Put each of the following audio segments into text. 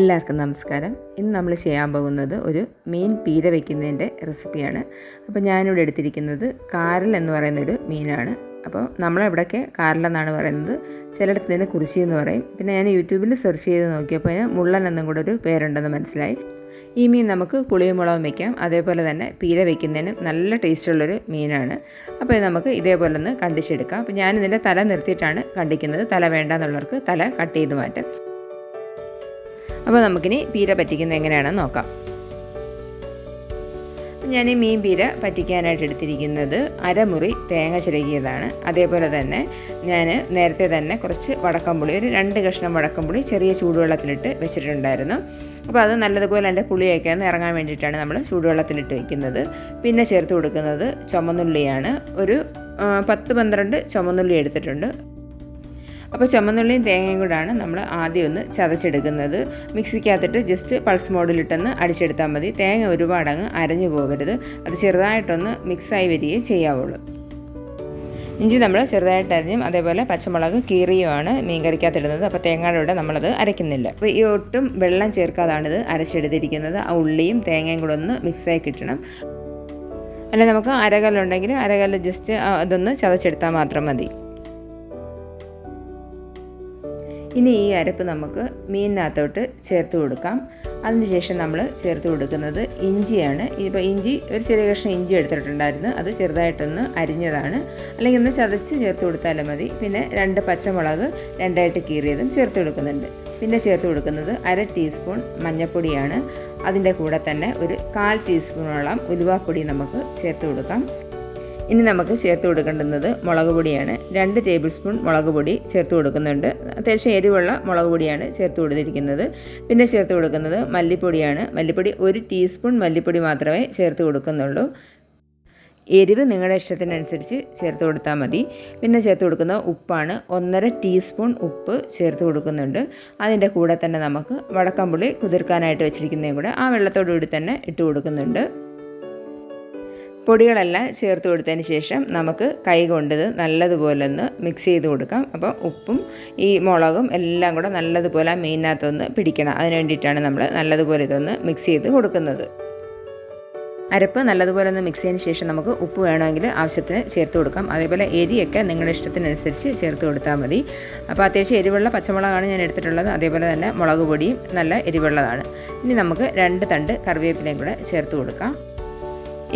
എല്ലാവർക്കും നമസ്കാരം. ഇന്ന് നമ്മൾ ചെയ്യാൻ പോകുന്നത് ഒരു മീൻ പീര വയ്ക്കുന്നതിന്റെ റെസിപ്പിയാണ്. അപ്പോൾ ഞാനിവിടെ എടുത്തിരിക്കുന്നത് കാരൽ എന്ന് പറയുന്നൊരു മീനാണ്. അപ്പോൾ നമ്മളിവിടെയൊക്കെ കാരലെന്നാണ് പറയുന്നത്. ചിലയിടത്ത് ഇതിന് കുറിച്ചി എന്ന് പറയും. പിന്നെ ഞാൻ യൂട്യൂബിൽ സെർച്ച് ചെയ്ത് നോക്കിയപ്പോൾ അതിന് മുള്ളൻ എന്നും കൂടെ ഒരു പേരുണ്ടെന്ന് മനസ്സിലായി. ഈ മീൻ നമുക്ക് പുളിയും മുളകും വയ്ക്കാം അതേപോലെ തന്നെ പീര വയ്ക്കുന്നതിനും നല്ല ടേസ്റ്റുള്ളൊരു മീനാണ്. അപ്പോൾ നമുക്ക് ഇതേപോലെ ഒന്ന് കണ്ടിച്ചെടുക്കാം. അപ്പോൾ ഞാനിതിന്റെ തല നിർത്തിയിട്ടാണ് കണ്ടിക്കുന്നത്. തല വേണ്ടെന്നുള്ളവർക്ക് തല കട്ട് ചെയ്ത് മാറ്റാം. അപ്പോൾ നമുക്കിനി പീര പറ്റിക്കുന്നത് എങ്ങനെയാണെന്ന് നോക്കാം. ഞാൻ ഈ മീൻ പീര പറ്റിക്കാനായിട്ട് എടുത്തിരിക്കുന്നത് അരമുറി തേങ്ങ ചിരകിയതാണ്. അതേപോലെ തന്നെ ഞാൻ നേരത്തെ തന്നെ കുറച്ച് വടക്കമ്പുളി ഒരു രണ്ട് കഷ്ണം വടക്കമ്പുളി ചെറിയ ചൂടുവെള്ളത്തിലിട്ട് വെച്ചിട്ടുണ്ടായിരുന്നു. അപ്പോൾ അത് നല്ലതുപോലെ എന്റെ പുളിയൊക്കെ ഒന്ന് ഇറങ്ങാൻ വേണ്ടിയിട്ടാണ് നമ്മൾ ചൂടുവെള്ളത്തിലിട്ട് വെക്കുന്നത്. പിന്നെ ചേർത്ത് കൊടുക്കുന്നത് ചുമന്നുള്ളിയാണ്. ഒരു പത്ത് പന്ത്രണ്ട് ചുമന്നുള്ളി എടുത്തിട്ടുണ്ട്. അപ്പോൾ ചുമന്നുള്ളിയും തേങ്ങയും കൂടാണ് നമ്മൾ ആദ്യം ഒന്ന് ചതച്ചെടുക്കുന്നത്. മിക്സിക്കകത്തിട്ട് ജസ്റ്റ് പൾസ് മോഡിലിട്ടൊന്ന് അടിച്ചെടുത്താൽ മതി. തേങ്ങ ഒരുപാടങ്ങ് അരഞ്ഞു പോകരുത് അത് ചെറുതായിട്ടൊന്ന് മിക്സായി വരികയേ ചെയ്യാവുള്ളൂ. ഇഞ്ചി നമ്മൾ ചെറുതായിട്ട് അരിഞ്ഞും അതേപോലെ പച്ചമുളക് കീറിയുമാണ് മീൻ കറിക്കകത്തിടുന്നത്. അപ്പോൾ തേങ്ങയുടെ കൂടെ നമ്മളത് അരയ്ക്കുന്നില്ല. അപ്പോൾ ഈ ഒട്ടും വെള്ളം ചേർക്കാതാണിത് അരച്ചെടുത്തിരിക്കുന്നത്. ആ ഉള്ളിയും തേങ്ങയും കൂടെ ഒന്ന് മിക്സായി കിട്ടണം. അല്ലെങ്കിൽ നമുക്ക് അരകല്ലുണ്ടെങ്കിൽ അരകല്ല് ജസ്റ്റ് അതൊന്ന് ചതച്ചെടുത്താൽ മാത്രം മതി. ഇനി ഈ അരപ്പ് നമുക്ക് മീനിനകത്തോട്ട് ചേർത്ത് കൊടുക്കാം. അതിനുശേഷം നമ്മൾ ചേർത്ത് കൊടുക്കുന്നത് ഇഞ്ചിയാണ്. ഇപ്പോൾ ഇഞ്ചി ഒരു ചെറിയ കഷ്ണം ഇഞ്ചി എടുത്തിട്ടുണ്ടായിരുന്നു. അത് ചെറുതായിട്ടൊന്ന് അരിഞ്ഞതാണ്. അല്ലെങ്കിൽ ഒന്ന് ചതച്ച് ചേർത്ത് കൊടുത്താലും മതി. പിന്നെ രണ്ട് പച്ചമുളക് രണ്ടായിട്ട് കീറിയതും ചേർത്ത് കൊടുക്കുന്നുണ്ട്. പിന്നെ ചേർത്ത് കൊടുക്കുന്നത് അര ടീസ്പൂൺ മഞ്ഞൾപ്പൊടിയാണ്. അതിന്റെ കൂടെ തന്നെ ഒരു കാൽ ടീസ്പൂണോളം ഉലുവാപ്പൊടി നമുക്ക് ചേർത്ത് കൊടുക്കാം. ഇനി നമുക്ക് ചേർത്ത് കൊടുക്കേണ്ടുന്നത് മുളക് പൊടിയാണ്. രണ്ട് ടേബിൾ സ്പൂൺ മുളക് പൊടി ചേർത്ത് കൊടുക്കുന്നുണ്ട്. അത്യാവശ്യം എരിവുള്ള മുളക് പൊടിയാണ് ചേർത്ത് കൊടുത്തിരിക്കുന്നത്. പിന്നെ ചേർത്ത് കൊടുക്കുന്നത് മല്ലിപ്പൊടിയാണ്. മല്ലിപ്പൊടി ഒരു ടീസ്പൂൺ മല്ലിപ്പൊടി മാത്രമേ ചേർത്ത് കൊടുക്കുന്നുള്ളൂ. എരിവ് നിങ്ങളുടെ ഇഷ്ടത്തിനനുസരിച്ച് ചേർത്ത് കൊടുത്താൽ മതി. പിന്നെ ചേർത്ത് കൊടുക്കുന്ന ഉപ്പാണ് ഒന്നര ടീസ്പൂൺ ഉപ്പ് ചേർത്ത് കൊടുക്കുന്നുണ്ട്. അതിന്റെ കൂടെ തന്നെ നമുക്ക് വടക്കമ്പുളി കുതിർക്കാനായിട്ട് വെച്ചിരിക്കുന്നതും കൂടെ ആ വെള്ളത്തോടുകൂടി തന്നെ ഇട്ട് കൊടുക്കുന്നുണ്ട്. പൊടികളെല്ലാം ചേർത്ത് കൊടുത്തതിന് ശേഷം നമുക്ക് കൈ കൊണ്ടത് നല്ലതുപോലെ ഒന്ന് മിക്സ് ചെയ്ത് കൊടുക്കാം. അപ്പോൾ ഉപ്പും ഈ മുളകും എല്ലാം കൂടെ നല്ലതുപോലെ മീനിനകത്തൊന്ന് പിടിക്കണം. അതിന് വേണ്ടിയിട്ടാണ് നമ്മൾ നല്ലതുപോലെ ഇതൊന്ന് മിക്സ് ചെയ്ത് കൊടുക്കുന്നത്. അരപ്പ് നല്ലതുപോലെ ഒന്ന് മിക്സ് ചെയ്തതിന് ശേഷം നമുക്ക് ഉപ്പ് വേണമെങ്കിൽ ആവശ്യത്തിന് ചേർത്ത് കൊടുക്കാം. അതേപോലെ എരിയൊക്കെ നിങ്ങളുടെ ഇഷ്ടത്തിനനുസരിച്ച് ചേർത്ത് കൊടുത്താൽ മതി. അപ്പോൾ അത്യാവശ്യം എരിവുള്ള പച്ചമുളകാണ് ഞാൻ എടുത്തിട്ടുള്ളത്. അതേപോലെ തന്നെ മുളക് പൊടിയും നല്ല എരിവുള്ളതാണ്. ഇനി നമുക്ക് രണ്ട് തണ്ട് കറിവേപ്പിലയും കൂടെ ചേർത്ത് കൊടുക്കാം.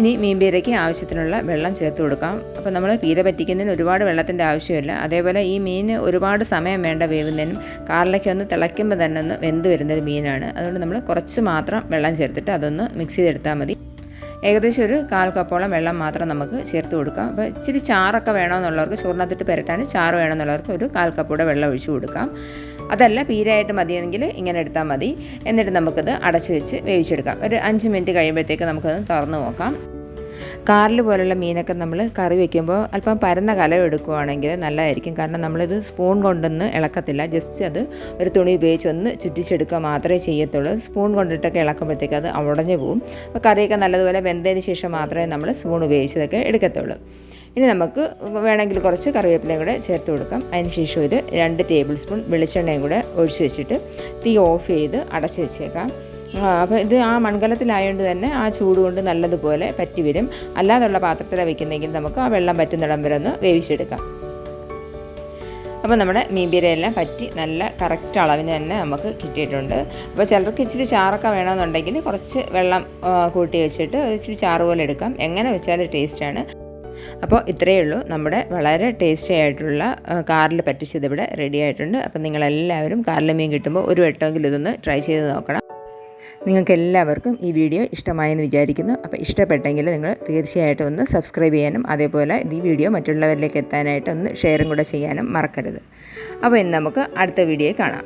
ഇനി മീൻ പീരയ്ക്ക് ആവശ്യത്തിനുള്ള വെള്ളം ചേർത്ത് കൊടുക്കാം. അപ്പോൾ നമ്മൾ പീര പറ്റിക്കുന്നതിന് ഒരുപാട് വെള്ളത്തിന്റെ ആവശ്യമില്ല. അതേപോലെ ഈ മീൻ ഒരുപാട് സമയം വേണ്ട വേവുന്നതിനും കാറിലേക്ക് ഒന്ന് തിളയ്ക്കുമ്പോൾ തന്നെ ഒന്ന് വെന്ത് വരുന്നൊരു മീനാണ്. അതുകൊണ്ട് നമ്മൾ കുറച്ച് മാത്രം വെള്ളം ചേർത്തിട്ട് അതൊന്ന് മിക്സ് ചെയ്തെടുത്താൽ മതി. ഏകദേശം ഒരു കാൽ കപ്പോളം വെള്ളം മാത്രം നമുക്ക് ചേർത്ത് കൊടുക്കാം. അപ്പോൾ ഇച്ചിരി ചാറൊക്കെ വേണമെന്നുള്ളവർക്ക് ചോറിനകത്തിട്ട് പുരട്ടാൻ ചാറ് വേണമെന്നുള്ളവർക്ക് ഒരു കാൽ കപ്പൂടെ വെള്ളം ഒഴിച്ചു കൊടുക്കാം. അതല്ല പീരായിട്ട് മതിയെങ്കിൽ ഇങ്ങനെ എടുത്താൽ മതി. എന്നിട്ട് നമുക്കത് അടച്ചു വെച്ച് വേവിച്ചെടുക്കാം. ഒരു അഞ്ച് മിനിറ്റ് കഴിയുമ്പോഴത്തേക്ക് നമുക്കത് തുറന്നു നോക്കാം. കാറിൽ പോലുള്ള മീനൊക്കെ നമ്മൾ കറി വെക്കുമ്പോൾ അല്പം പരന്ന കലം എടുക്കുകയാണെങ്കിൽ നല്ലതായിരിക്കും. കാരണം നമ്മളിത് സ്പൂൺ കൊണ്ടൊന്നും ഇളക്കത്തില്ല. ജസ്റ്റ് അത് ഒരു തുണി ഉപയോഗിച്ച് ഒന്ന് ചുറ്റിച്ചെടുക്കുക മാത്രമേ ചെയ്യത്തുള്ളൂ. സ്പൂൺ കൊണ്ടിട്ടൊക്കെ ഇളക്കുമ്പോഴത്തേക്ക് അത് ഉടഞ്ഞു പോകും അപ്പോൾ കറിയൊക്കെ നല്ലതുപോലെ വെന്തതിന് ശേഷം മാത്രമേ നമ്മൾ സ്പൂൺ ഉപയോഗിച്ചതൊക്കെ എടുക്കത്തുള്ളൂ. ഇനി നമുക്ക് വേണമെങ്കിൽ കുറച്ച് കറിവേപ്പിലയും കൂടെ ചേർത്ത് കൊടുക്കാം. അതിന് ശേഷം ഒരു രണ്ട് ടേബിൾ സ്പൂൺ വെളിച്ചെണ്ണയും കൂടെ ഒഴിച്ച് വെച്ചിട്ട് തീ ഓഫ് ചെയ്ത് അടച്ച് വെച്ചേക്കാം. അപ്പോൾ ഇത് ആ മൺകലത്തിലായതുകൊണ്ട് തന്നെ ആ ചൂട് കൊണ്ട് നല്ലതുപോലെ പറ്റി വരും. അല്ലാതുള്ള പാത്രത്തിൽ വയ്ക്കുന്നെങ്കിൽ നമുക്ക് ആ വെള്ളം പറ്റുന്നിടം വരെ ഒന്ന് വേവിച്ചെടുക്കാം. അപ്പോൾ നമ്മുടെ മീൻപീരയെല്ലാം പറ്റി നല്ല കറക്റ്റ് അളവിന് തന്നെ നമുക്ക് കിട്ടിയിട്ടുണ്ട്. അപ്പോൾ ചിലർക്ക് ഇച്ചിരി ചാറൊക്കെ വേണമെന്നുണ്ടെങ്കിൽ കുറച്ച് വെള്ളം കൂട്ടി വെച്ചിട്ട് ഇച്ചിരി ചാറ് പോലെ എടുക്കാം. എങ്ങനെ വെച്ചാലും ടേസ്റ്റാണ് അപ്പോൾ ഇത്രയേ ഉള്ളൂ. നമ്മുടെ വളരെ ടേസ്റ്റി ആയിട്ടുള്ള കാറിൽ പറ്റിച്ചത് ഇവിടെ റെഡി ആയിട്ടുണ്ട്. അപ്പോൾ നിങ്ങളെല്ലാവരും കാറിൽ മീൻ കിട്ടുമ്പോൾ ഒരു വട്ടമെങ്കിലും ഇതൊന്ന് ട്രൈ ചെയ്ത് നോക്കണം. നിങ്ങൾക്ക് എല്ലാവർക്കും ഈ വീഡിയോ ഇഷ്ടമായെന്ന് വിചാരിക്കുന്നു. അപ്പോൾ ഇഷ്ടപ്പെട്ടെങ്കിൽ നിങ്ങൾ തീർച്ചയായിട്ടും ഒന്ന് സബ്സ്ക്രൈബ് ചെയ്യാനും അതേപോലെ ഈ വീഡിയോ മറ്റുള്ളവരിലേക്ക് എത്താനായിട്ട് ഒന്ന് ഷെയറും കൂടെ ചെയ്യാനും മറക്കരുത്. അപ്പോൾ ഇന്ന് നമുക്ക് അടുത്ത വീഡിയോ കാണാം.